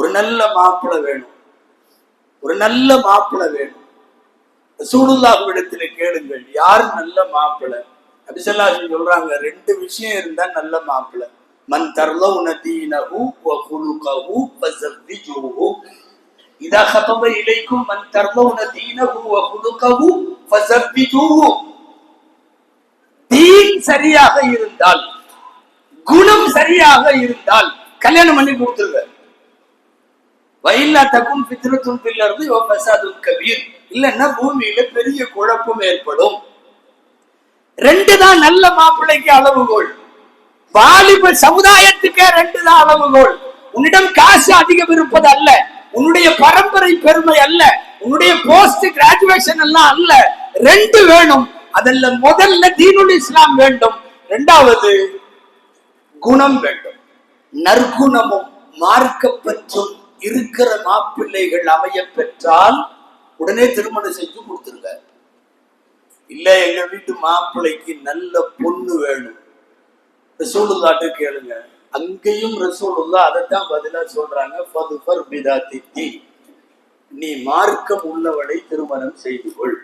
ஒரு நல்ல மாப்பிள்ளை வேணும். ஒரு நல்ல மாப்பிள்ளை வேணும். சூடுல்லாஹ்விடத்துல கேளுங்கள் யார் நல்ல மாப்பிள்ளை? அபிசல்லாஹி சொல்றாங்க ரெண்டு விஷயம் இருந்தா நல்ல மாப்பிள்ளை. மன் தர்லவுன தீனஹு வ குலுகஹு ஃபஸவ்விஜூஹு. இதா கதப இலைக்கும் மன் தர்லவுன தீனஹு வ குலுகஹு ஃபஸவ்விஜூஹு. தீன் சரியாக இருந்தால் குணம் சரியாக இருந்தால் கல்யாணம் பண்ணி கொடுத்துருவேன் வயல்லா தக்கும் பித்ரத்தும் பில்லறது ஃபசாதுல் கபீர். இல்லைன்னா பூமியில பெரிய குழப்பம் ஏற்படும். ரெண்டு தான் நல்ல மாப்பிள்ளைக்கு அளவுகோல். வாலிப சமுதாயத்துக்கே ரெண்டு தான் அளவுகோல். உன்னிடம் காசு அதிகம் இருப்பது அல்ல. உன்னுடைய பரம்பரை பெருமை அல்ல. உன்னுடைய போஸ்ட் கிராஜுவேஷன் எல்லாம் அல்ல. ரெண்டு வேணும். அதல்ல முதல்ல தீனுல் இஸ்லாம் வேண்டும். இரண்டாவது குணம் வேண்டும். நற்குணமும் மார்க்கப்பற்றும் இருக்கிற மாப்பிள்ளைகள் அமைய பெற்றால் உடனே திருமணம் செஞ்சு கொடுத்துருங்க. இல்ல எங்க வீட்டு மாப்பிள்ளைக்கு நல்ல பொண்ணு வேணும். ரசூலுல்லாட்டு கேளுங்க. அங்கேயும் ரசூலுல்லா அதைத்தான் பதிலா சொல்றாங்க. ஃபர்மிதா தித்தி நீ மார்க்கம் உள்ளவளை திருமணம் செய்து கொள்.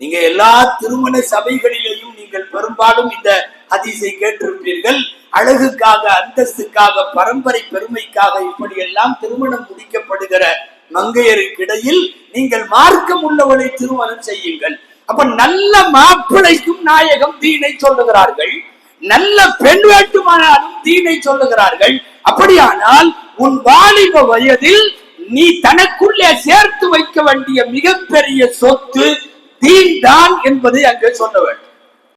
நீங்க எல்லா திருமண சபைகளிலேயும் நீங்கள் பெரும்பாலும் இந்த அதிசை கேட்டிருப்பீர்கள் அழகுக்காக அந்தஸ்துக்காக பரம்பரை பெருமைக்காக இப்படியெல்லாம் திருமணம் முடிக்கப்படுகிற மங்கையருக்கிடையில் நீங்கள் மார்க்கம் உள்ளவளை திருமணம் செய்யுங்கள். அப்ப நல்ல மாப்பிளைக்கும் நாயகம் தீனை சொல்லுகிறார்கள். நல்ல பெண் வேண்டுமானாலும் தீனை சொல்லுகிறார்கள். அப்படியானால் உன் வாலிப வயதில் நீ தனக்குள்ளே சேர்த்து வைக்க வேண்டிய மிகப்பெரிய சொத்து தீன் தான் என்பதை அங்கே சொல்ல வேண்டும்.